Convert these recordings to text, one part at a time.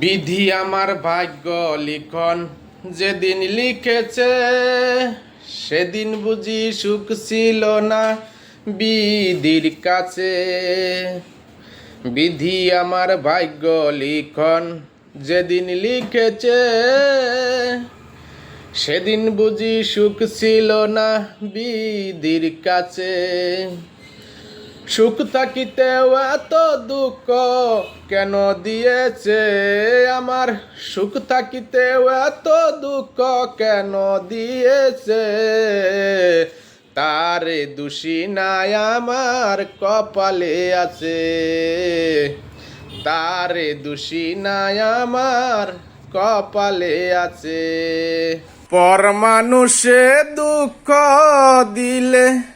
বিধি আমার ভাগ্য লিখন, যেদিন লিখেছে, সেদিন বুঝি সুখ ছিল না বিধির কাছে। বিধি আমার ভাগ্য লিখন, যেদিন লিখেছে, সেদিন বুঝি সুখ ছিল না বিধির কাছে। সুখ থাকিতেও এত দুঃখ কেন দিয়েছে আমার? সুখ থাকিতেও এত দুঃখ কেন দিয়েছে? তারে দোষী নাই আমার, কপালে আছে। তারে দোষী নাই আমার, কপালে আছে। পর মানুষে দুঃখ দিলে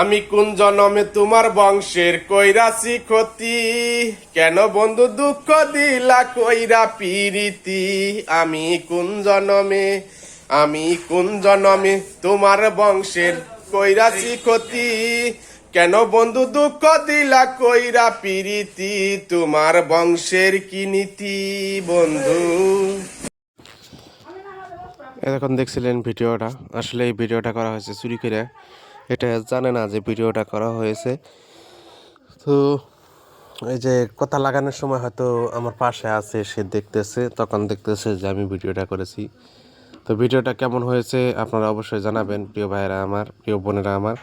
আমি কোন জনমে তোমার বংশের কইরাছি ক্ষতি? কেন বন্ধু দুঃখ দিলা কইরা পিরিতি? আমি কোন জনমে, আমি কোন জনমে তোমার বংশের কইরাছি ক্ষতি? কেন বন্ধু দুঃখ দিলা কইরা পিরিতি? তোমার বংশের কি নীতি, বন্ধু? এখন দেখছিলেন ভিডিওটা। আসলে এই ভিডিওটা করা হয়েছে চুরি করে। এটা জানে না যে ভিডিওটা করা হয়েছে। তো এই যে কথা লাগানোর সময় হয়তো আমার পাশে আছে, সে দেখতেছে, তখন দেখতেছে যে আমি ভিডিওটা করেছি। তো ভিডিওটা কেমন হয়েছে আপনারা অবশ্যই জানাবেন, প্রিয় ভাইয়েরা আমার, প্রিয় বোনেরা আমার।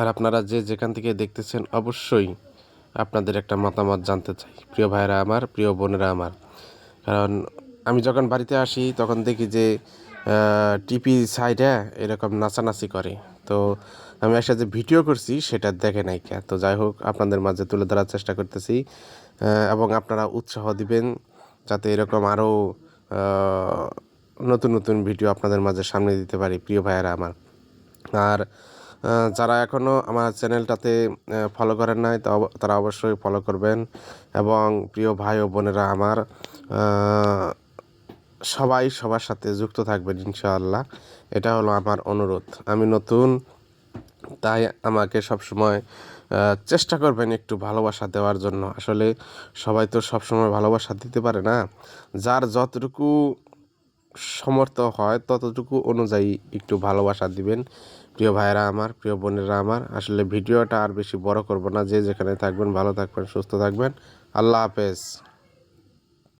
আর আপনারা যে যেখান থেকে দেখতেছেন, অবশ্যই আপনাদের একটা মতামত জানতে চাই, প্রিয় ভাইয়েরা আমার, প্রিয় বোনেরা আমার। কারণ আমি যখন বাড়িতে আসি, তখন দেখি যে টিপি সাইডে এরকম নাচানাচি করে। তো আমি একসাথে ভিডিও করছি, সেটা দেখে নাই কে। তো যাই হোক, আপনাদের মাঝে তুলে ধরার চেষ্টা করতেছি। এবং আপনারা উৎসাহ দিবেন যাতে এরকম আরও নতুন নতুন ভিডিও আপনাদের মাঝে সামনে দিতে পারি, প্রিয় ভাইয়েরা আমার। আর যারা এখনও আমার চ্যানেলটাতে ফলো করেন নাই তারা অবশ্যই ফলো করবেন। এবং প্রিয় ভাই ও বোনেরা আমার সবাই সবার সাথে যুক্ত থাকবেন, ইনশাআল্লাহ। এটা হলো আমার অনুরোধ। আমি নতুন, তাই আমাকে সবসময় চেষ্টা করবেন একটু ভালোবাসা দেওয়ার জন্য। আসলে সবাই তো সবসময় ভালোবাসা দিতে পারে না। যার যতটুকু সমর্থ হয়, ততটুকু অনুযায়ী একটু ভালোবাসা দিবেন। প্রিয় ভাইয়েরা আমার, প্রিয় বোনেরা আমার, আসলে ভিডিওটা আর বেশি বড় করব না। যে যেখানে থাকবেন, ভালো থাকবেন, সুস্থ থাকবেন। আল্লাহ হাফেজ।